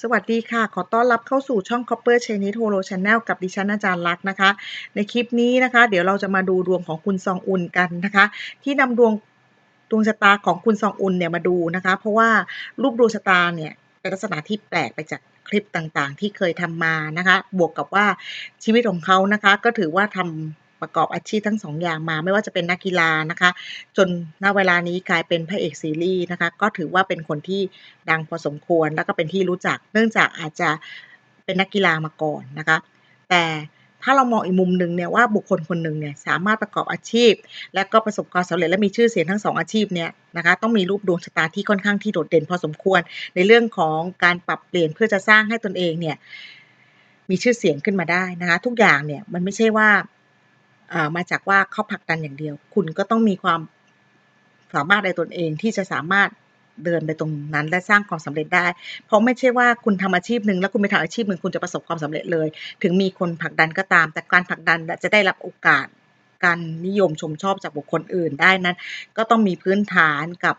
สวัสดีค่ะ ขอต้อนรับเข้าสู่ช่อง Copper Chinese Holo Channel กับดิฉันอาจารย์ลักษณ์นะคะ ในคลิปนี้นะคะ เดี๋ยวเราจะมาดูดวงของคุณซองอุนกันนะคะ ที่นำดวงดวงชะตาของคุณซองอุนเนี่ยมาดูนะคะ เพราะว่ารูปดวงชะตาเนี่ยเป็นลักษณะที่แปลกไปจากคลิปต่างๆ ที่เคยทำมานะคะ บวกกับว่าชีวิตของเขานะคะ ก็ถือว่าทำ ประกอบอาชีพทั้งสองอย่างมา ไม่ว่าจะเป็นนักกีฬานะคะ จนณเวลานี้กลายเป็นพระเอกซีรีส์นะคะ ก็ถือว่าเป็นคนที่ดังพอสมควร แล้วก็เป็นที่รู้จัก เนื่องจากอาจจะเป็นนักกีฬามาก่อนนะคะ แต่ถ้าเรามองอีกมุมหนึ่งเนี่ยว่าบุคคลคนหนึ่งเนี่ยสามารถประกอบอาชีพ และก็ประสบความสำเร็จและมีชื่อเสียงทั้งสองอาชีพเนี่ยนะคะต้องมีรูปดวงชะตาที่ค่อนข้างที่โดดเด่นพอสมควร ในเรื่องของการปรับเปลี่ยนเพื่อจะสร้างให้ตนเองเนี่ยมีชื่อเสียงขึ้นมาได้นะคะทุกอย่างเนี่ยมันไม่ใช่ว่า มาจากว่าเขาผลักดันอย่างเดียว คุณก็ต้องมีความสามารถในตนเองที่จะสามารถเดินไปตรงนั้นและสร้างความสำเร็จได้ เพราะไม่ใช่ว่าคุณทำอาชีพหนึ่งแล้วคุณไปทำอาชีพหนึ่งคุณจะประสบความสำเร็จเลย ถึงมีคนผลักดันก็ตาม แต่การผลักดันจะได้รับโอกาส การนิยมชมชอบจากบุคคลอื่นได้นั้น ก็ต้องมีพื้นฐานกับ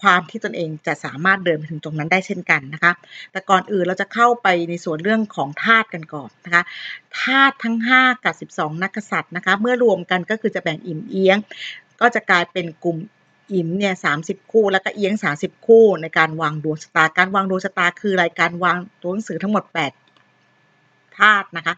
ความที่ตนเองจะสามารถเดินไปถึงตรงนั้นได้เช่นกันนะคะ แต่ก่อนอื่นเราจะเข้าไปในส่วนเรื่องของธาตุกันก่อนนะคะธาตุทั้ง 5 กับ 12 นักษัตริย์นะคะเมื่อรวมกันก็คือจะแบ่งอิ่มเอียง ก็จะกลายเป็นกลุ่มอิ่มเนี่ยสาคู่ แล้วก็เอียง 30 คู่ในการวางดวงชะตา การวางดวงชะตาคือรายการวางตัวหนังสือทั้งหมด 8 ธาตุนะคะ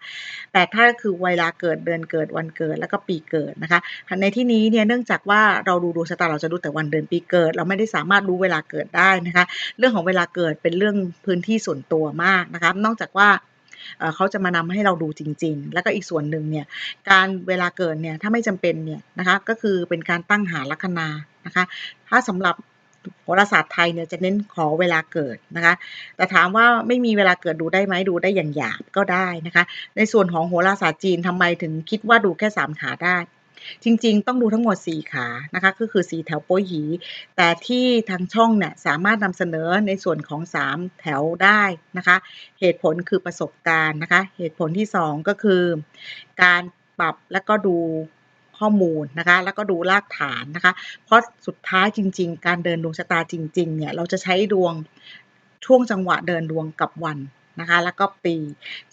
แปดธาตุก็คือเวลาเกิดเดือนเกิดวันเกิดแล้วก็ปีเกิดนะคะ ในที่นี้เนี่ยเนื่องจากว่าเราดูดวงชะตาเราจะดูแต่วันเดือนปีเกิด เราไม่ได้สามารถรู้เวลาเกิดได้นะคะ เรื่องของเวลาเกิดเป็นเรื่องพื้นที่ส่วนตัวมากนะคะ นอกจากว่าเขาจะมานำให้เราดูจริง ๆ แล้วก็อีกส่วนหนึ่งเนี่ย การเวลาเกิดเนี่ย ถ้าไม่จำเป็นเนี่ยนะคะ ก็คือเป็นการตั้งหาลัคนานะคะ ถ้าสำหรับ โหราศาสตร์ไทยเนี่ยจะเน้นขอเวลาเกิดนะคะ แต่ถามว่าไม่มีเวลาเกิดดูได้ไหมดูได้อย่างหยาบก็ได้นะคะ ในส่วนของโหราศาสตร์จีนทำไมถึงคิดว่าดูแค่ 3 ขาได้ จริงๆ ต้องดูทั้งหมด 4 ขานะคะ ก็คือ 4 แถวโป้ยหี แต่ที่ทางช่องเนี่ยสามารถนำเสนอในส่วนของ 3 แถวได้นะคะ เหตุผลคือประสบการณ์นะคะ เหตุผลที่ 2 ก็คือ การปรับและก็ดู ข้อมูลนะคะ แล้วก็ดูรากฐานนะคะ เพราะสุดท้ายจริง ๆ การเดินดวงชะตาจริง ๆ เนี่ย เราจะใช้ดวงช่วงจังหวะเดินดวงกับวันนะคะ แล้วก็ปี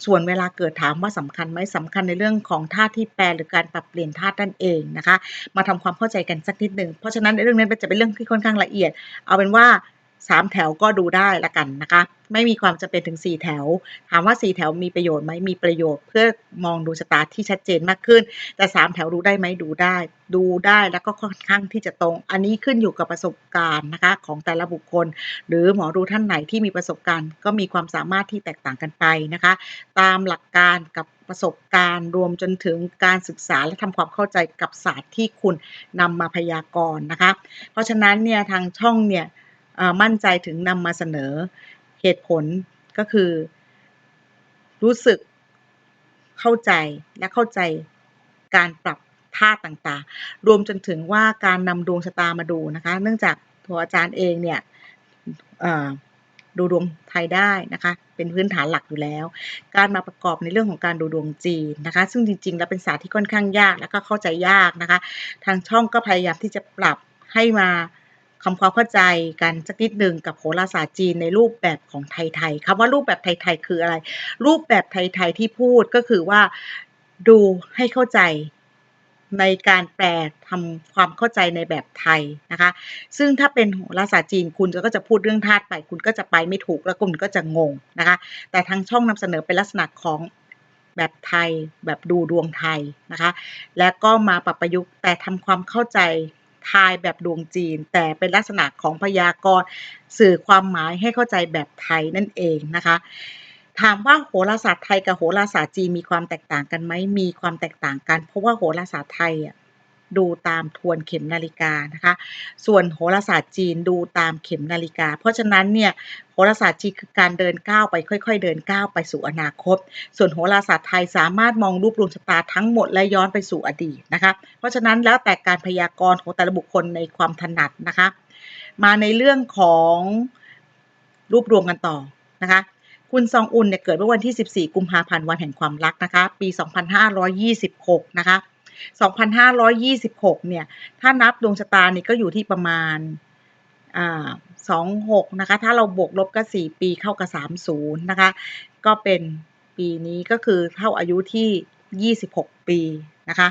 ส่วนเวลาเกิดถามว่าสำคัญไหมสำคัญในเรื่องของธาตุที่แปลหรือการปรับเปลี่ยนธาตุนั่นเองนะคะ มาทำความเข้าใจกันสักนิดหนึ่ง เพราะฉะนั้นในเรื่องนี้จะเป็นเรื่องที่ค่อนข้างละเอียด เอาเป็นว่า สามแถวก็ดูได้ละกันนะคะ ไม่มีความจำเป็นถึงสี่แถว ถามว่าสี่แถวมีประโยชน์ไหมมีประโยชน์เพื่อมองดูชะตาที่ชัดเจนมากขึ้น แต่สามแถวดูได้ไหมดูได้ ดูได้แล้วก็ค่อนข้างที่จะตรง อันนี้ขึ้นอยู่กับประสบการณ์นะคะของแต่ละบุคคล หรือหมอดูท่านไหนที่มีประสบการณ์ ก็มีความสามารถที่แตกต่างกันไปนะคะ ตามหลักการกับประสบการณ์รวมจนถึงการศึกษาและทำความเข้าใจกับศาสตร์ที่คุณนำมาพยากรณ์นะคะ เพราะฉะนั้นเนี่ยทางช่องเนี่ย มั่นใจถึงนำมาเสนอเหตุผลก็คือ รู้สึกเข้าใจและเข้าใจการปรับท่าต่างๆ รวมจนถึงว่าการนำดวงชะตามาดูนะคะ เนื่องจากตัวอาจารย์เองเนี่ยดูดวงไทยได้นะคะ เป็นพื้นฐานหลักอยู่แล้ว การมาประกอบในเรื่องของการดูดวงจีนนะคะ ซึ่งจริงๆ แล้วเป็นศาสตร์ที่ค่อนข้างยาก และก็เข้าใจยากนะคะ ทางช่องก็พยายามที่จะปรับให้มา คำความเข้าใจกันสักนิดหนึ่งกับโหราศาสตร์จีนในรูปแบบของไทยๆคำว่ารูปแบบไทยๆคืออะไร รูปแบบไทยๆที่พูดก็คือว่าดูให้เข้าใจในการแปลทำความเข้าใจในแบบไทยนะคะ ซึ่งถ้าเป็นโหราศาสตร์จีนคุณก็จะพูดเรื่องธาตุไป คุณก็จะไปไม่ถูกแล้วคุณก็จะงงนะคะ แต่ทางช่องนำเสนอเป็นลักษณะของแบบไทยแบบดูดวงไทยนะคะ แล้วก็มาปรับประยุกต์แต่ทำความเข้าใจ ทายแบบดวงจีน แต่เป็นลักษณะของพยากรณ์สื่อความหมายให้เข้าใจแบบไทยนั่นเองนะคะ ถามว่าโหราศาสตร์ไทยกับโหราศาสตร์จีนมีความแตกต่างกันไหมมีความแตกต่างกัน เพราะว่าโหราศาสตร์ไทยอะ ดูตามทวนเข็มนาฬิกานะคะ ส่วนโหราศาสตร์จีนดูตามเข็มนาฬิกา เพราะฉะนั้นเนี่ยโหราศาสตร์จีนคือการเดินก้าวไปค่อย ๆ เดินก้าวไปสู่อนาคต ส่วนโหราศาสตร์ไทยสามารถมองรูปดวงชะตาทั้งหมดและย้อนไปสู่อดีตนะคะ เพราะฉะนั้นแล้วแต่การพยากรณ์ของแต่ละบุคคลในความถนัดนะคะ มาในเรื่องของรูปดวงกันต่อนะคะคุณซองอุนเนี่ยเกิดเมื่อวันที่ 14 กุมภาพันธ์วันแห่งความรักนะคะ ปี 2526 นะคะ 2526 เนี่ย ถ้านับดวงชะตานี่ก็อยู่ที่ประมาณอ่าสองหกนะคะ ถ้าเราบวกลบก็สี่ปีเข้ากับสามศูนย์นะคะ ก็เป็นปีนี้ก็คือเท่าอายุที่ยี่สิบหกปีนะคะ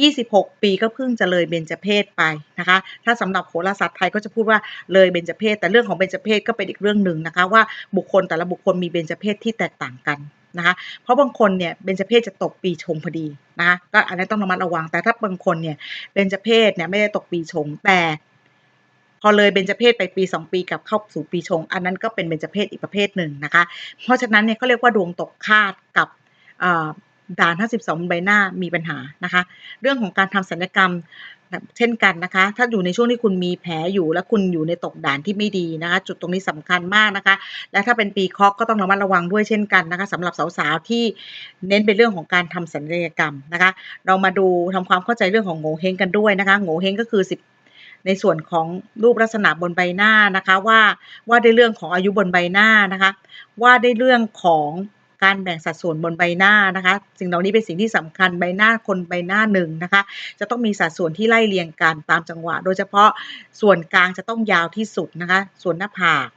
ยี่สิบหกปีก็เพิ่งจะเลยเบญจเพศไปนะคะ ถ้าสำหรับโหราศาสตร์ไทยก็จะพูดว่าเลยเบญจเพศ แต่เรื่องของเบญจเพศก็เป็นอีกเรื่องหนึ่งนะคะว่าบุคคลแต่ละบุคคลมีเบญจเพศที่แตกต่างกัน นะคะเพราะบางคนเนี่ยเบญจเพศจะตกปีชงพอดีนะคะก็อันนี้ต้องระมัดระวังแต่ถ้าบางคนเนี่ยเบญจเพศเนี่ยไม่ได้ตกปีชงแต่พอเลยเบญจเพศไปปี 2 ปีกับเข้าสู่ปีชง อันนั้นก็เป็นเบญจเพศอีกประเภทหนึ่งนะคะ เพราะฉะนั้นเนี่ยเขาเรียกว่าดวงตกคาดกับอ่า ด่าน 52 ใบหน้ามีปัญหานะคะ เรื่องของการทำศัลยกรรมเช่นกันนะคะ ถ้าอยู่ในช่วงที่คุณมีแผลอยู่ และคุณอยู่ในตกด่านที่ไม่ดีนะคะ จุดตรงนี้สำคัญมากนะคะ และถ้าเป็นปีคอกก็ต้องระมัดระวังด้วยเช่นกันนะคะสำหรับสาวๆที่เน้นเป็นเรื่องของการทำศัลยกรรมนะคะ เรามาดูทำความเข้าใจเรื่องของโงเฮงกันด้วยนะคะโงเฮงก็คือ 10ในส่วนของรูปลักษณะบนใบหน้านะคะว่าว่าในเรื่องของอายุบนใบหน้านะคะ ว่าในเรื่องของ การแบ่งสัดส่วนบนใบหน้านะคะ สิ่งเหล่านี้เป็นสิ่งที่สำคัญใบหน้าคนใบหน้าหนึ่งนะคะ จะต้องมีสัดส่วนที่ไล่เรียงกันตามจังหวะ โดยเฉพาะส่วนกลางจะต้องยาวที่สุดนะคะ ส่วนหน้าผาก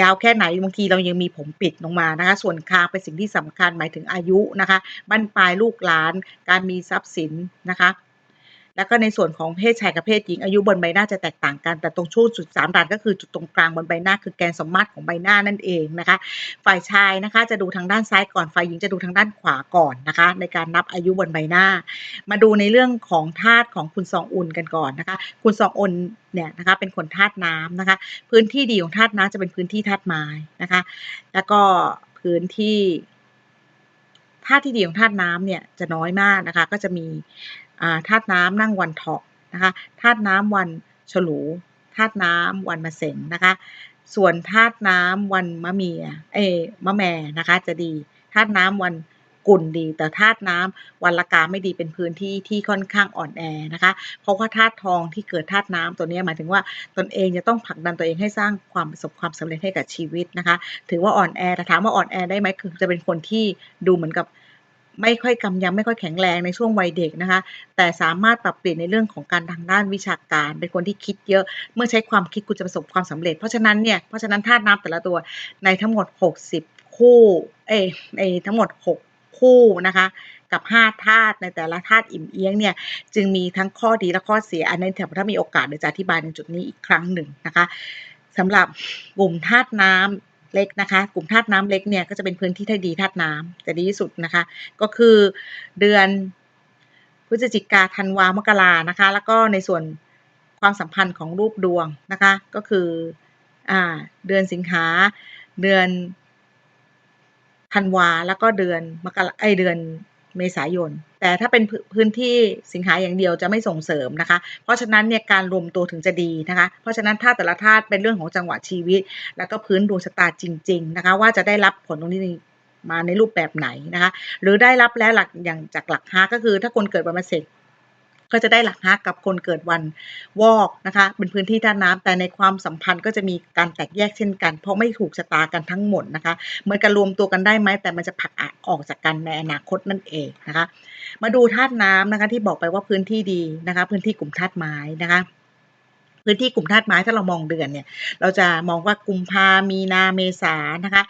ยาวแค่ไหนบางทีเรายังมีผมปิดลงมานะคะ ส่วนคางเป็นสิ่งที่สำคัญหมายถึงอายุนะคะบั้นปลายลูกหลาน การมีทรัพย์สินนะคะ แล้วก็ในส่วนของเพศชายกับเพศหญิง อายุบนใบหน้าจะแตกต่างกัน แต่ตรงช่วงจุดสามด่านก็คือจุดตรงกลางบนใบหน้าคือแกนสมมาตรของใบหน้านั่นเองนะคะ ฝ่ายชายนะคะจะดูทางด้านซ้ายก่อน ฝ่ายหญิงจะดูทางด้านขวาก่อนนะคะ ในการนับอายุบนใบหน้า มาดูในเรื่องของธาตุของคุณซองอุนกันก่อนนะคะ คุณซองอุนเนี่ยนะคะเป็นคนธาตุน้ำนะคะ พื้นที่ดีของธาตุน้ำจะเป็นพื้นที่ธาตุไม้นะคะ แล้วก็พื้นที่ธาตุที่ดีของธาตุน้ำเนี่ยจะน้อยมากนะคะ ก็จะมี ธาตุน้ำนั่งวันเถาะนะคะธาตุน้ำวันฉลูธาตุน้ำวันมะเสงนะคะส่วนธาตุน้ำวันมะเมียเอมะแม่นะคะจะดีธาตุน้ำวันกุ่นดี แต่ธาตุน้ำวันละกาไม่ดีเป็นพื้นที่ที่ค่อนข้างอ่อนแอนะคะ เพราะว่าธาตุทองที่เกิดธาตุน้ำตัวนี้หมายถึงว่าตนเองจะต้องผลักดันตัวเองให้สร้างความประสบความสำเร็จให้กับชีวิตนะคะ ถือว่าอ่อนแอแต่ถามว่าอ่อนแอได้ไหมคือจะเป็นคนที่ดูเหมือนกับ ไม่ค่อยกำยำไม่ค่อยแข็งแรงในช่วงวัยเด็กนะคะ แต่สามารถปรับเปลี่ยนในเรื่องของการทางด้านวิชาการ เป็นคนที่คิดเยอะ เมื่อใช้ความคิดคุณจะประสบความสำเร็จ เพราะฉะนั้นเนี่ย เพราะฉะนั้นธาตุน้ำแต่ละตัวในทั้งหมด 60 คู่เอ้ในทั้งหมด 6 คู่นะคะกับ5ธาตุในแต่ละธาตุอิ่มเอียงเนี่ยจึงมีทั้งข้อดีและข้อเสีย อันนี้ถ้ามีโอกาสเดี๋ยวจะอธิบายในจุดนี้อีกครั้งหนึ่งนะคะสำหรับกลุ่มธาตุน้ำ เล็กนะคะ กลุ่มธาตุน้ำเล็กเนี่ยก็จะเป็นพื้นที่ที่ดีธาตุน้ำจะดีที่สุดนะคะ ก็คือเดือนพฤศจิกาธันวามกรานะคะ แล้วก็ในส่วนความสัมพันธ์ของรูปดวงนะคะ ก็คืออเดือนสิงหาเดือนธันวาแล้วก็เดือนมกราไอเดือนเมษายน แต่ถ้าเป็นพื้นที่สิงหาอย่างเดียวจะไม่ส่งเสริมนะคะ เพราะฉะนั้นเนี่ยการรวมตัวถึงจะดีนะคะ เพราะฉะนั้นธาตุแต่ละธาตุเป็นเรื่องของจังหวะชีวิต แล้วก็พื้นดวงชะตาจริง ๆ นะคะ ว่าจะได้รับผลตรงนี้มาในรูปแบบไหนนะคะ หรือได้รับแล้วหลักอย่างจากหลักฮาก็คือถ้าคนเกิดวันมะเสก ก็จะได้หลักฮักกับคนเกิดวันวอกนะคะเป็นพื้นที่ท่าน้ำแต่ในความสัมพันธ์ก็จะมีการแตกแยกเช่นกัน เพราะไม่ถูกชะตากันทั้งหมดนะคะเหมือนกันรวมตัวกันได้ไหมแต่มันจะผลักออกจากกันในอนาคตนั่นเองนะคะมาดูธาตุน้ำนะคะที่บอกไปว่าพื้นที่ดีนะคะพื้นที่กลุ่มธาตุไม้นะคะพื้นที่กลุ่มธาตุไม้ถ้าเรามองเดือนเนี่ย เราจะมองว่ากุมภามีนาเมษานะคะ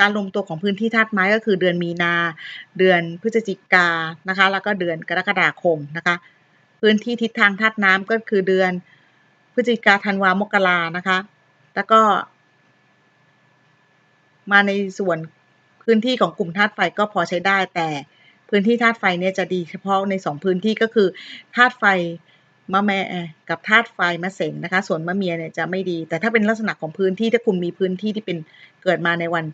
การรวมตัวของพื้นที่ธาตุไม้ก็คือเดือนมีนา เดือนพฤศจิกานะคะ แล้วก็เดือนกรกฎาคมนะคะ พื้นที่ทิศทางธาตุน้ำก็คือเดือน พฤศจิกาธันวามกรานะคะ แล้วก็ มาในส่วนพื้นที่ของกลุ่มธาตุไฟก็พอใช้ได้ แต่พื้นที่ธาตุไฟเนี่ยจะดีเฉพาะในสองพื้นที่ก็คือธาตุไฟมะแม่กับธาตุไฟมะเสงนะคะ ส่วนมะเมียเนี่ยจะไม่ดี แต่ถ้าเป็นลักษณะของพื้นที่ถ้าคุณมีพื้นที่ที่เป็นเกิดมาในวัน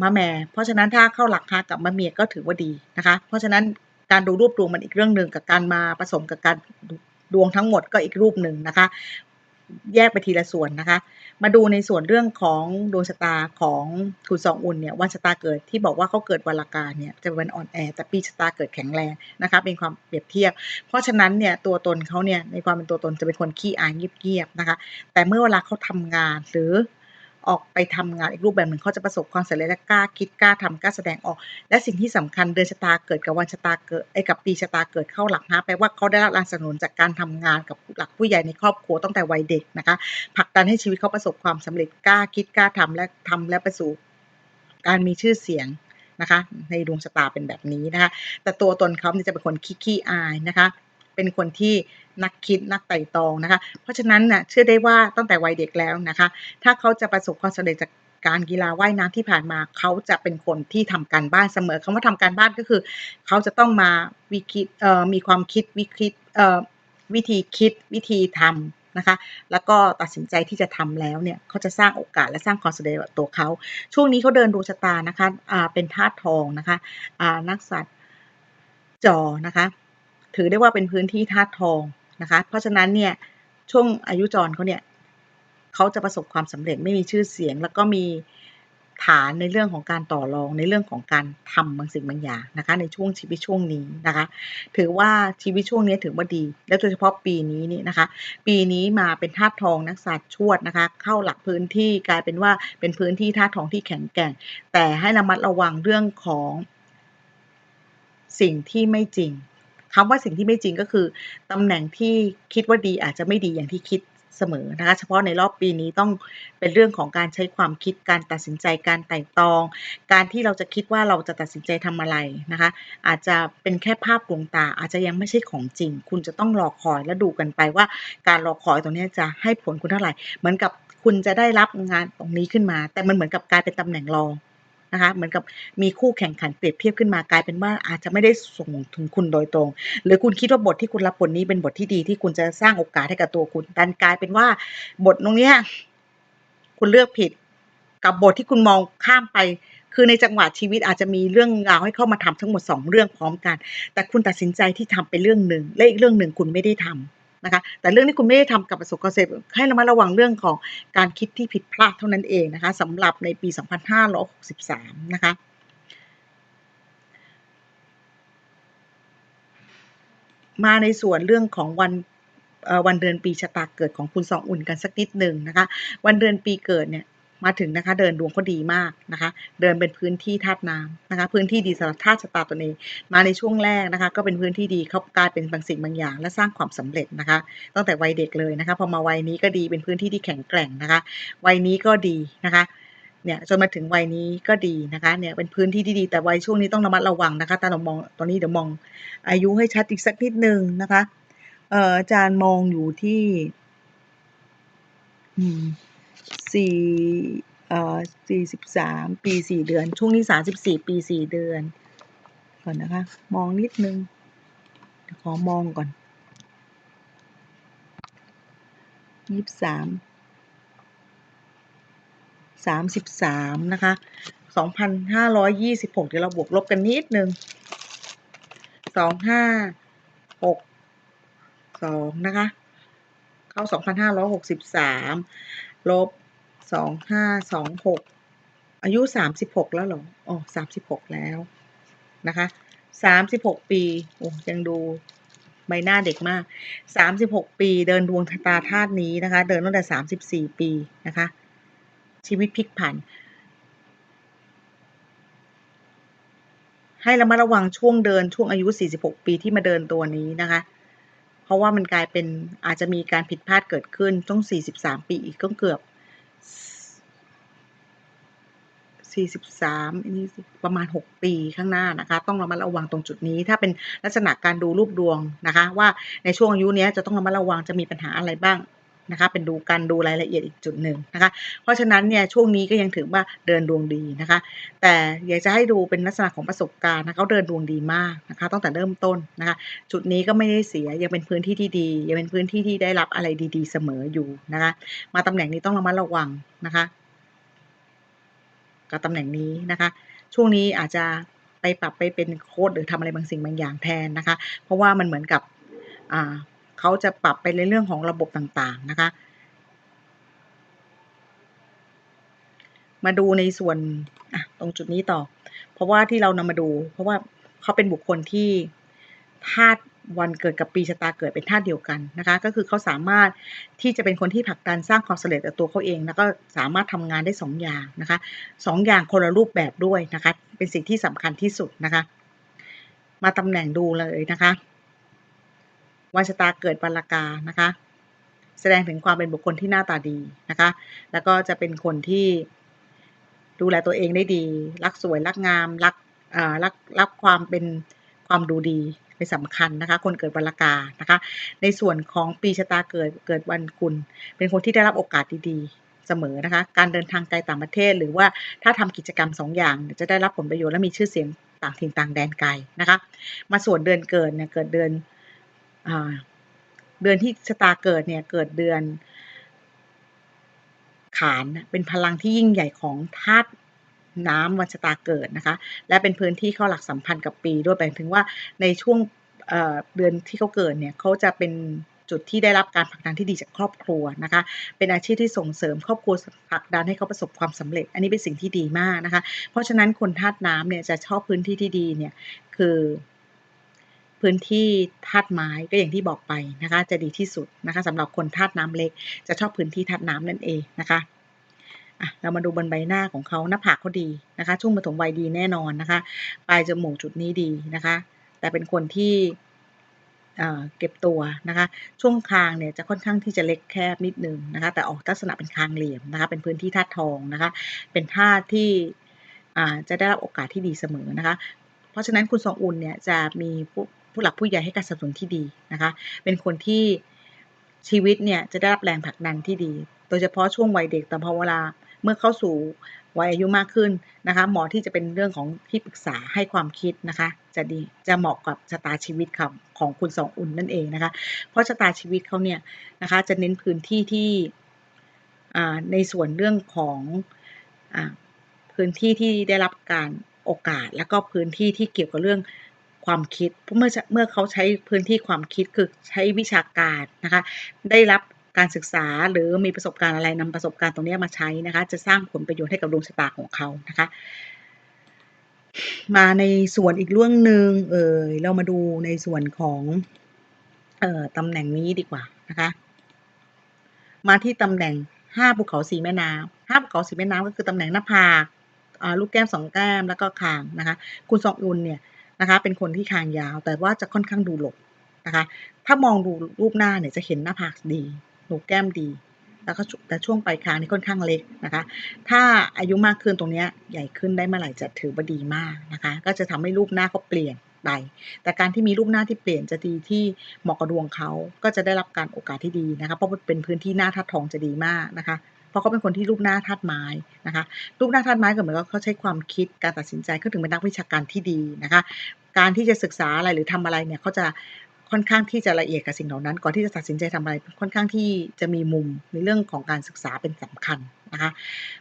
มะแม่ เพราะฉะนั้นถ้าเข้าหลักฮากับมะเมียก็ถือว่าดีนะคะ เพราะฉะนั้น การดูรูปดวงมันอีกเรื่องหนึ่งกับการมาผสมกับการดวงทั้งหมดก็อีกรูปหนึ่งนะคะ แยกไปทีละส่วนนะคะ มาดูในส่วนเรื่องของดวงชะตาของคุณสองอุ่นเนี่ยวันชะตาเกิดที่บอกว่าเขาเกิดวันละกาเนี่ยจะเป็นอ่อนแอแต่ปีชะตาเกิดแข็งแรงนะคะเป็นความเปรียบเทียบ เพราะฉะนั้นเนี่ยตัวตนเขาเนี่ยในความเป็นตัวตนจะเป็นคนขี้อายเงียบๆนะคะ แต่เมื่อเวลาเขาทำงานหรือ ออกไปทำงานอีกรูปแบบหนึ่งเขาจะประสบความสำเร็จและกล้าคิดกล้าทำกล้าแสดงออก และสิ่งที่สำคัญเดือนชะตาเกิดกับวันชะตาเกิดไอ้กับปีชะตาเกิดเข้าหลักนะแปลว่าเขาได้รับแรงสนับสนุนจากการทำงานกับหลักผู้ใหญ่ในครอบครัวตั้งแต่วัยเด็กนะคะผลักดันให้ชีวิตเขาประสบความสำเร็จกล้าคิดกล้าทำและทำและประสู่การมีชื่อเสียงนะคะในดวงชะตาเป็นแบบนี้นะคะแต่ตัวตนเขาเนี่ยจะเป็นคนขี้ขี้อายนะคะเป็นคนที่ นักคิดนักไต่ตองนะคะ เพราะฉะนั้นน่ะเชื่อได้ว่าตั้งแต่วัยเด็กแล้วนะคะ ถ้าเขาจะประสบความสำเร็จจากการกีฬาว่ายน้ำที่ผ่านมาเขาจะเป็นคนที่ทำการบ้านเสมอคำว่าทำการบ้านก็คือ เขาจะต้องมาวิคิดมีความคิดวิคิดวิธีคิดวิธีทำนะคะ แล้วก็ตัดสินใจที่จะทำแล้วเนี่ยเขาจะสร้างโอกาสและสร้างความสำเร็จตัวเขา ช่วงนี้เขาเดินดวงชะตานะคะเป็นธาตุทองนะคะนักสัตว์จอนะคะ ถือได้ว่าเป็นพื้นที่ธาตุทอง นะคะ เพราะฉะนั้นเนี่ยช่วงอายุจรเขาเนี่ยเขาจะประสบความสำเร็จไม่มีชื่อเสียง แล้วก็มีฐานในเรื่องของการต่อรองในเรื่องของการทำบางสิ่งบางอย่างนะคะ ในช่วงชีวิตช่วงนี้นะคะ ถือว่าชีวิตช่วงนี้ถือว่าดี และโดยเฉพาะปีนี้นี่นะคะ ปีนี้มาเป็นธาตุทองนักสัตว์ชวดนะคะ เข้าหลักพื้นที่กลายเป็นว่าเป็นพื้นที่ธาตุทองที่แข็งแกร่ง แต่ให้ระมัดระวังเรื่องของสิ่งที่ไม่จริง คำว่าสิ่งที่ไม่จริงก็คือตำแหน่งที่คิดว่าดีอาจจะไม่ดีอย่างที่คิดเสมอนะคะเฉพาะในรอบปีนี้ต้องเป็นเรื่องของการใช้ความคิดการตัดสินใจการไต่ตอง การที่เราจะคิดว่าเราจะตัดสินใจทำอะไรนะคะ อาจจะเป็นแค่ภาพลวงตา อาจจะยังไม่ใช่ของจริง คุณจะต้องรอคอยและดูกันไปว่าการรอคอยตรงนี้จะให้ผลคุณเท่าไหร่ เหมือนกับคุณจะได้รับงานตรงนี้ขึ้นมา แต่มันเหมือนกับกลายเป็นตำแหน่งรอง นะคะเหมือนกับมีคู่แข่งขันเปรียบเทียบขึ้นมากลายเป็นว่าอาจจะไม่ได้ส่งถึงคุณโดยตรง หรือคุณคิดว่าบทที่คุณรับบทนี้เป็นบทที่ดีที่คุณจะสร้างโอกาสให้กับตัวคุณดันกลายเป็นว่าบทตรงเนี้ยคุณเลือกผิดกับบทที่คุณมองข้ามไป คือในจังหวะชีวิตอาจจะมีเรื่องราวให้เข้ามาทำทั้งหมด 2 เรื่องพร้อมกัน แต่คุณตัดสินใจที่ทำไปเรื่องหนึ่งและอีกเรื่องหนึ่งคุณไม่ได้ทำ นะคะ แต่เรื่องที่คุณไม่ได้ทำกับประสบความสำเร็จให้ระมัดระวังเรื่องของการคิดที่ผิดพลาดเท่านั้นเองนะคะสำหรับในปี 2563 นะคะมาในส่วนเรื่องของวันวันเดือนปีชะตาเกิดของคุณสองอุ่นกันสักนิดหนึ่งนะคะ วันเดือนปีเกิดเนี่ย มาถึงนะคะ เดินดวงเขาดีมากนะคะ เดินเป็นพื้นที่ธาตุน้ำนะคะ พื้นที่ดีสำหรับธาตุชะตาตัวเองมาในช่วงแรกนะคะ ก็เป็นพื้นที่ดีเขากลายเป็นบางสิ่งบางอย่าง และสร้างความสำเร็จนะคะ ตั้งแต่วัยเด็กเลยนะคะพอมาวัยนี้ก็ดีเป็นพื้นที่ที่แข็งแกร่งนะคะ วัยนี้ก็ดีนะคะเนี่ยจนมาถึงวัยนี้ก็ดีนะคะเนี่ยเป็นพื้นที่ที่ดีแต่วัยช่วงนี้ต้องระมัดระวังนะคะแต่เรามองตอนนี้เดี๋ยวมองอายุให้ชัดอีกสักนิดนึงนะคะเอ่ออาจารย์มองอยู่ที่ อืม สี่ เอ่อสี่สิบสามปีสี่เดือน ช่วงนี้สามสิบสี่ปีสี่เดือน ก่อนนะคะ มองนิดนึง ขอมองก่อนยี่สิบสามสามสิบสามนะคะสองพันห้าร้อยยี่สิบหกเดี๋ยวเราบวกลบกันนิดนึงสองห้าหกสองนะคะ เข้าสองพันห้าร้อยหกสิบสาม ลบสองห้าสองหกอายุสามสิบหกแล้วหรออ๋อสามสิบหกแล้วนะคะสามสิบหกปีโอ้ยังดูใบหน้าเด็กมากสามสิบหกปีเดินดวงชะตาธาตุนี้นะคะ เดินตั้งแต่สามสิบสี่ปีนะคะ ชีวิตพลิกผัน ให้ระมัดระวังช่วงเดินช่วงอายุ 46 ปีที่มาเดินตัวนี้นะคะ เพราะว่ามันกลายเป็นอาจจะมีการผิดพลาดเกิดขึ้นต้อง 43 ปีอีกก็เกือบ 43อันนี้ประมาณ 6 ปีข้างหน้านะคะ ต้องระมัดระวังตรงจุดนี้ ถ้าเป็นลักษณะการดูรูปดวงนะคะ ว่าในช่วงอายุนี้จะต้องระมัดระวังจะมีปัญหาอะไรบ้าง นะคะเป็นดูการดูรายละเอียดอีกจุดหนึ่งนะคะ เพราะฉะนั้นเนี่ยช่วงนี้ก็ยังถือว่าเดินดวงดีนะคะ แต่อยากจะให้ดูเป็นลักษณะของประสบการณ์นะเขาเดินดวงดีมากนะคะตั้งแต่เริ่มต้นนะคะ จุดนี้ก็ไม่ได้เสียยังเป็นพื้นที่ที่ดียังเป็นพื้นที่ที่ได้รับอะไรดี ๆ เสมออยู่นะคะ มาตำแหน่งนี้ต้องระมัดระวังนะคะ กับตำแหน่งนี้นะคะ ช่วงนี้อาจจะไปปรับไปเป็นโค้ดหรือทำอะไรบางสิ่งบางอย่างแทนนะคะ เพราะว่ามันเหมือนกับอ่า เขาจะปรับไปในเรื่องของระบบต่างๆนะคะ มาดูในส่วนตรงจุดนี้ต่อ เพราะว่าที่เรานำมาดู เพราะว่าเขาเป็นบุคคลที่ธาตุวันเกิดกับปีชะตาเกิดเป็นธาตุเดียวกันนะคะ ก็คือเขาสามารถที่จะเป็นคนที่ผลักดันสร้างความสำเร็จกับตัวเขาเองแล้วก็สามารถทำงานได้ 2 อย่างนะคะสองอย่างคนละรูปแบบด้วยนะคะ เป็นสิ่งที่สำคัญที่สุดนะคะ มาตำแหน่งดูเลยนะคะ วันชะตาเกิดวันละกานะคะ แสดงถึงความเป็นบุคคลที่หน้าตาดีนะคะ แล้วก็จะเป็นคนที่ดูแลตัวเองได้ดี รักสวย รักงาม รักรักรักความเป็นความดูดีเป็นสำคัญนะคะ คนเกิดวันละกานะคะ ในส่วนของปีชะตาเกิดเกิดวันคุณ เป็นคนที่ได้รับโอกาสดีๆ เสมอนะคะ การเดินทางไกลต่างประเทศ หรือว่าถ้าทำกิจกรรม2ออย่าง จะได้รับผลประโยชน์และมีชื่อเสียงต่างถิ่นต่างแดนไกลนะคะ มาส่วนเดือนเกิดเนี่ยเกิดเดือน เดือนที่ชะตาเกิดเนี่ยเกิดเดือน ขานเป็นพลังที่ยิ่งใหญ่ของธาตุน้ำวันชะตาเกิดนะคะ และเป็นพื้นที่เข้าหลักสัมพันธ์กับปี ด้วยแบ่งถึงว่าในช่วงเเดือนที่เขาเกิดเนี่ยเขาจะเป็นจุดที่ได้รับการผลักดันที่ดีจากครอบครัวนะคะ เป็นอาชีพที่ส่งเสริมครอบครัวผลักดันให้เขาประสบความสำเร็จ อันนี้เป็นสิ่งที่ดีมากนะคะ เพราะฉะนั้นคนธาตุน้ำเนี่ยจะชอบพื้นที่ที่ดีเนี่ยคือ พื้นที่ธาตุไม้ก็อย่างที่บอกไปนะคะ จะดีที่สุดนะคะสำหรับคนธาตุน้ำเล็ก จะชอบพื้นที่ธาตุน้ำนั่นเองนะคะอะเรามาดูบนใบหน้าของเขาหน้าผากเขาดีนะคะ ช่วงปฐมวัยดีแน่นอนนะคะปลายจมูกจุดนี้ดีนะคะ แต่เป็นคนที่เก็บตัวนะคะ ช่วงคางเนี่ยจะค่อนข้างที่จะเล็กแคบนิดนึงนะคะ แต่ออกลักษณะเป็นคางเหลี่ยมนะคะ เป็นพื้นที่ธาตุทองนะคะ เป็นธาตุที่จะได้รับโอกาสที่ดีเสมอนะคะ เพราะฉะนั้นคุณสองอุ่นเนี่ยจะมี ผู้หลักผู้ใหญ่ให้การสนับสนุนที่ดีนะคะ เป็นคนที่ชีวิตเนี่ยจะได้รับแรงผลักดันที่ดี โดยเฉพาะช่วงวัยเด็กแต่พอเวลาเมื่อเข้าสู่วัยอายุมากขึ้นนะคะ หมอที่จะเป็นเรื่องของที่ปรึกษาให้ความคิดนะคะ จะดีจะเหมาะกับชะตาชีวิตของของคุณสองอุ่นนั่นเองนะคะ เพราะชะตาชีวิตเขาเนี่ยนะคะจะเน้นพื้นที่ที่ในส่วนเรื่องของอพื้นที่ที่ได้รับการโอกาส แล้วก็พื้นที่ที่เกี่ยวกับเรื่อง ความคิดเพราะเมื่อเมื่อเขาใช้พื้นที่ความคิดคือใช้วิชาการนะคะ ได้รับการศึกษาหรือมีประสบการณ์อะไรนำประสบการณ์ตรงนี้มาใช้นะคะ จะสร้างผลประโยชน์ให้กับดวงชะตาของเขานะคะ มาในส่วนอีกเรื่องหนึ่งเออเรามาดูในส่วนของเอ่อตำแหน่งนี้ดีกว่านะคะ มาที่ตำแหน่งห้าภูเขาสีแม่น้ำห้าภูเขาสีแม่น้ำก็คือตำแหน่งหน้าผากลูกแก้มสองแก้มแล้วก็คางนะคะ คุณซองอุนเนี่ย นะคะเป็นคนที่คางยาว แต่ว่าจะค่อนข้างดูหลบนะคะ ถ้ามองดูรูปหน้าเนี่ยจะเห็นหน้าผากดีหนูแก้มดี แล้วก็แต่ช่วงปลายคางนี่ค่อนข้างเล็กนะคะ ถ้าอายุมากขึ้นตรงนี้ใหญ่ขึ้นได้เมื่อไหร่จะถือว่าดีมากนะคะ ก็จะทำให้รูปหน้าเขาเปลี่ยนไปแต่การที่มีรูปหน้าที่เปลี่ยนจะดีที่เหมาะกับดวงเขาก็จะได้รับการโอกาสที่ดีนะคะ เพราะเป็นพื้นที่หน้าทัดทองจะดีมากนะคะ เพราะเขาเป็นคนที่รูปหน้าทัดไม้นะคะรูปหน้าทัดไม้ก็เหมือนกับเขาใช้ความคิดการตัดสินใจเขาถึงเป็นนักวิชาการที่ดีนะคะ การที่จะศึกษาอะไรหรือทำอะไรเนี่ยเขาจะค่อนข้างที่จะละเอียดกับสิ่งเหล่านั้น ก่อนที่จะตัดสินใจทำอะไรค่อนข้างที่จะมีมุมในเรื่องของการศึกษาเป็นสำคัญนะคะ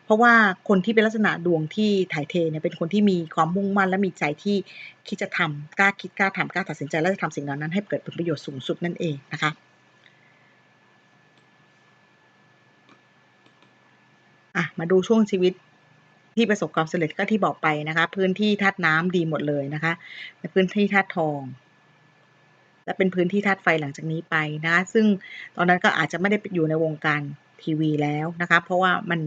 เพราะว่าคนที่เป็นลักษณะดวงที่ถ่ายเทเนี่ยเป็นคนที่มีความมุ่งมั่นและมีใจที่คิดจะทำกล้าคิดกล้าทำกล้าตัดสินใจและจะทำสิ่งเหล่านั้นให้เกิดผลประโยชน์สูงสุดนั่นเองนะคะอะ มาดูช่วงชีวิตที่ประสบความสำเร็จก็ที่บอกไปนะคะ พื้นที่ธาตุน้ำดีหมดเลยนะคะในพื้นที่ธาตุทองและเป็นพื้นที่ธาตุไฟหลังจากนี้ไปนะซึ่งตอนนั้นก็อาจจะไม่ได้อยู่ในวงการทีวีแล้วนะคะ เพราะว่ามัน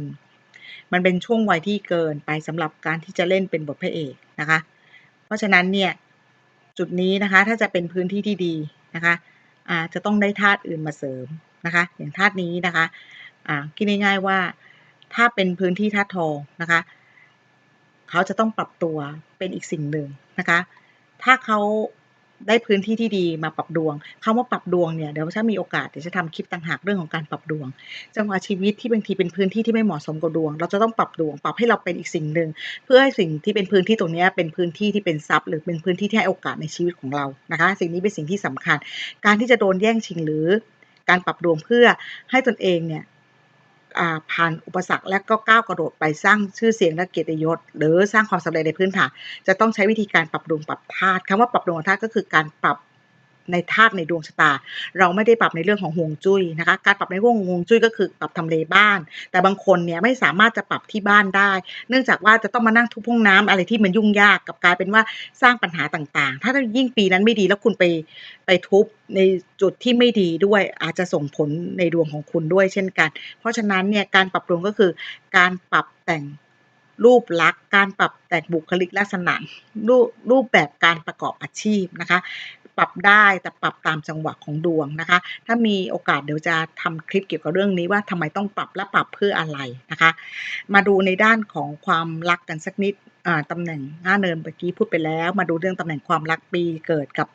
มันเป็นช่วงวัยที่เกินไปสำหรับการที่จะเล่นเป็นบทพระเอกนะคะ เพราะฉะนั้นเนี่ยจุดนี้นะคะถ้าจะเป็นพื้นที่ที่ดีนะคะอาจะต้องได้ธาตุอื่นมาเสริมนะคะ อย่างธาตุนี้นะคะอ่าคิดง่ายๆว่า ถ้าเป็นพื้นที่ธาทองนะคะ เขาจะต้องปรับตัวเป็นอีกสิ่งหนึ่งนะคะ ถ้าเขาได้พื้นที่ที่ดีมาปรับดวงคำว่าปรับดวงเนี่ยเดี๋ยวถ้ามีโอกาสเดี๋ยวจะทำคลิปต่างหากเรื่องของการปรับดวง จังหวะชีวิตที่บางทีเป็นพื้นที่ที่ไม่เหมาะสมกับดวง เราจะต้องปรับดวง ปรับให้เราเป็นอีกสิ่งหนึ่งเพื่อให้สิ่งที่เป็นพื้นที่ตรงนี้เป็นพื้นที่ที่เป็นทรัพย์ หรือเป็นพื้นที่ที่ให้โอกาสในชีวิตของเรานะคะ สิ่งนี้เป็นสิ่งที่สำคัญ การที่จะโดนแย่งชิงหรือการปรับดวงเพื่อให้ตนเองเนี่ย ผ่านอุปสรรคและก็ก้าวกระโดดไปสร้างชื่อเสียงและเกียรติยศ หรือสร้างความสำเร็จในพื้นฐาน จะต้องใช้วิธีการปรับดวงปรับธาตุคำว่าปรับดวงธาตุก็คือการปรับ ในธาตุในดวงชะตา เราไม่ได้ปรับในเรื่องของห่วงจุ้ยนะคะ การปรับในเรื่องงห่วงจุ้ยก็คือปรับทำเลบ้าน แต่บางคนเนี่ยไม่สามารถจะปรับที่บ้านได้ เนื่องจากว่าจะต้องมานั่งทุบห้องน้ำอะไรที่มันยุ่งยากกับกลายเป็นว่าสร้างปัญหาต่างๆ ถ้ายิ่งปีนั้นไม่ดีแล้วคุณไปไปทุบในจุดที่ไม่ดีด้วยอาจจะส่งผลในดวงของคุณด้วยเช่นกัน เพราะฉะนั้นเนี่ยการปรับปรุงก็คือการปรับแต่งรูปลักษณ์การปรับแต่งบุคลิกลักษณะรูปรูปแบบการประกอบอาชีพนะคะ ปรับได้แต่ปรับตามจังหวะของดวงนะคะ ถ้ามีโอกาสเดี๋ยวจะทำคลิปเกี่ยวกับเรื่องนี้ว่าทำไมต้องปรับและปรับเพื่ออะไรนะคะ มาดูในด้านของความรักกันสักนิดอ่าตำแหน่งหน้าเนินเมื่อกี้พูดไปแล้ว มาดูเรื่องตำแหน่งความรักปีเกิดกับ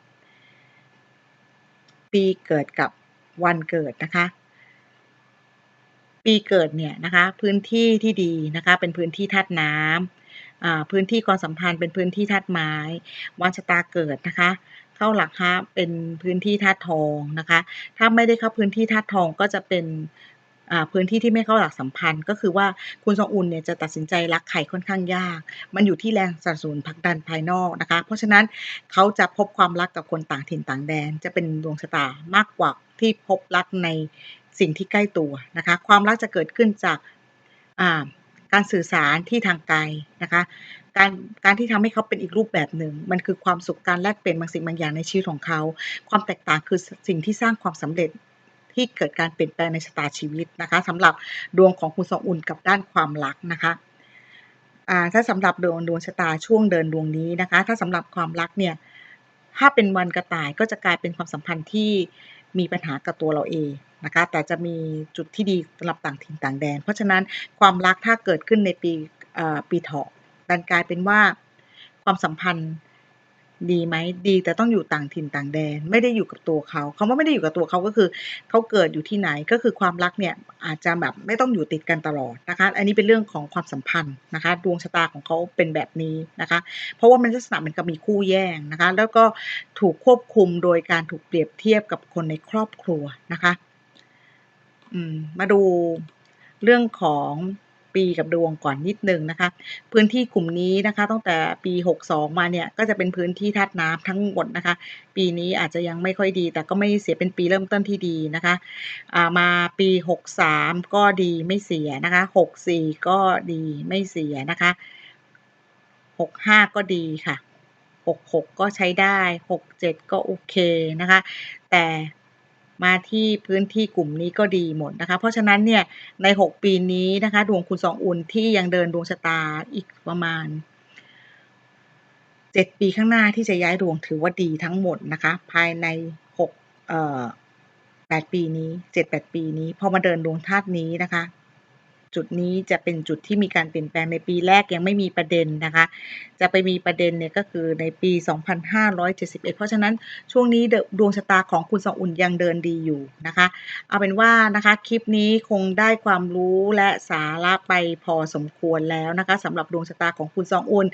ปีเกิดกับวันเกิดนะคะปีเกิดเนี่ยนะคะพื้นที่ที่ดีนะคะเป็นพื้นที่ธาตุน้ำอ่าพื้นที่ความสัมพันธ์เป็นพื้นที่ธาตุไม้ วันชะตาเกิดนะคะ เข้าหลักฮะเป็นพื้นที่ธาตุทองนะคะ ถ้าไม่ได้เข้าพื้นที่ธาตุทองก็จะเป็นพื้นที่ที่ไม่เข้าหลักสัมพันธ์ ก็คือว่าคุณซองอุนเนี่ยจะตัดสินใจรักใครค่อนข้างยาก มันอยู่ที่แรงสนับสนุนผลักดันภายนอกนะคะ เพราะฉะนั้นเขาจะพบความรักกับคนต่างถิ่นต่างแดน จะเป็นดวงชะตามากกว่าที่พบรักในสิ่งที่ใกล้ตัวนะคะ ความรักจะเกิดขึ้นจากอ่า การสื่อสารที่ทางไกลนะคะการการที่ทำให้เขาเป็นอีกรูปแบบหนึ่ง มันคือความสุขการแลกเปลี่ยนบางสิ่งบางอย่างในชีวิตของเขา ความแตกต่างคือสิ่งที่สร้างความสำเร็จที่เกิดการเปลี่ยนแปลงในชะตาชีวิตนะคะสำหรับดวงของคุณซองอุ่นกับด้านความรักนะคะอ่าถ้าสำหรับดวงดวงชะตาช่วงเดินดวงนี้นะคะ ถ้าสำหรับความรักเนี่ยถ้าเป็นวันกระต่ายก็จะกลายเป็นความสัมพันธ์ที่ มีปัญหากับตัวเราเองนะคะแต่จะมีจุดที่ดีสำหรับต่างถิ่นต่างแดน เพราะฉะนั้นความรักถ้าเกิดขึ้นในปีปีเถาะดันกลายเป็นว่าความสัมพันธ์ ดีไหมดีแต่ต้องอยู่ต่างถิ่นต่างแดน ไม่ได้อยู่กับตัวเขาคำว่าไม่ได้อยู่กับตัวเขาก็คือ เขาเกิดอยู่ที่ไหนก็คือความรักเนี่ยอาจจะแบบไม่ต้องอยู่ติดกันตลอดนะคะ อันนี้เป็นเรื่องของความสัมพันธ์นะคะดวงชะตาของเขาเป็นแบบนี้นะคะ เพราะว่ามันลักษณะมือนกับมีคู่แย่งนะคะ แล้วก็ถูกควบคุมโดยการถูกเปรียบเทียบกับคนในครอบครัวนะคะ อืมมาดูเรื่องของ ปีกับดวงก่อนนิดนึงนะคะ พื้นที่กลุ่มนี้นะคะตั้งแต่ปี 62 มาเนี่ยก็จะเป็นพื้นที่ธาตุน้ำทั้งหมดนะคะ ปีนี้อาจจะยังไม่ค่อยดี แต่ก็ไม่เสียเป็นปีเริ่มต้นที่ดีนะคะามาปี 63 ก็ดีไม่เสียนะคะ 64 ก็ดีไม่เสียนะคะ 65 ก็ดีค่ะ 66 ก็ใช้ได้ 67 ก็โอเคนะคะ แต่ มาที่พื้นที่กลุ่มนี้ก็ดีหมดนะคะ เพราะฉะนั้นเนี่ยใน 6 ปีนี้นะคะ ดวงคุณสองอุ่นที่ยังเดินดวงชะตาอีกประมาณ 7 ปีข้างหน้าที่จะย้ายดวงถือว่าดีทั้งหมดนะคะ ภายใน6เอ่อ8ปีนี้ 7-8 ปีนี้พอมาเดินดวงธาตุนี้นะคะ จุดนี้จะเป็นจุดที่มีการเปลี่ยนแปลงในปีแรกยังไม่มีประเด็นนะคะ จะไปมีประเด็นเนี่ยก็คือในปี 2571 เพราะฉะนั้นช่วงนี้ดวงชะตาของคุณสองอุ่นยังเดินดีอยู่นะคะ เอาเป็นว่านะคะคลิปนี้คงได้ความรู้และสาระไปพอสมควรแล้วนะคะสำหรับดวงชะตาของคุณสองอุ่น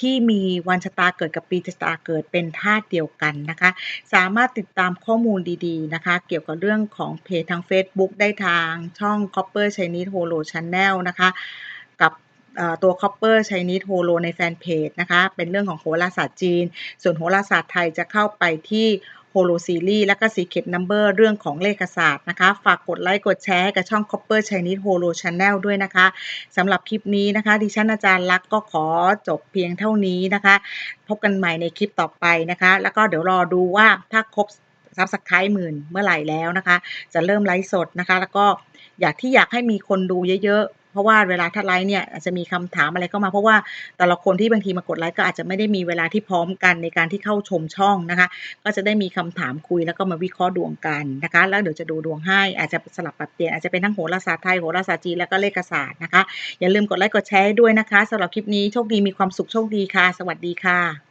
ที่มีวันชะตาเกิดกับปีชะตาเกิดเป็นธาตุเดียวกันนะคะ สามารถติดตามข้อมูลดีๆนะคะ เกี่ยวกับเรื่องของเพจทาง Facebook ได้ทางช่อง Copper Chinese Holo Channel นะคะ กับตัว Copper Chinese Holo ในแฟนเพจนะคะ เป็นเรื่องของโหราศาสตร์จีน ส่วนโหราศาสตร์ไทยจะเข้าไปที่โฮโลซีรีส์และก็ Secret Number เรื่องของเลขศาสตร์นะคะ ฝากกดไลค์กดแชร์ให้กับช่อง Copper Chinese Holo Channel ด้วยนะคะสำหรับคลิปนี้นะคะ ดิฉันอาจารย์ลักษ์ก็ขอจบเพียงเท่านี้นะคะ พบกันใหม่ในคลิปต่อไปนะคะ แล้วก็เดี๋ยวรอดูว่าถ้าครบ ซับสไครต์หมื่นเมื่อไหร่แล้วนะคะ จะเริ่มไลฟ์สดนะคะ แล้วก็อยากที่อยากให้มีคนดูเยอะๆ เพราะว่าเวลาถ้าไลฟ์เนี่ยอาจจะมีคำถามอะไรเข้ามา เพราะว่าแต่ละคนที่บางทีมากดไลฟ์ก็อาจจะไม่ได้มีเวลาที่พร้อมกันในการที่เข้าชมช่องนะคะ ก็จะได้มีคำถามคุยแล้วก็มาวิเคราะห์ดวงกันนะคะ แล้วเดี๋ยวจะดูดวงให้อาจจะสลับปรับเปลี่ยนอาจจะเป็นทั้งโหราศาสตร์ไทยโหราศาสตร์จีนแล้วก็เลขศาสตร์นะคะอย่าลืมกดไลค์กดแชร์ด้วยนะคะสำหรับคลิปนี้โชคดีมีความสุขโชคดีค่ะ สวัสดีค่ะ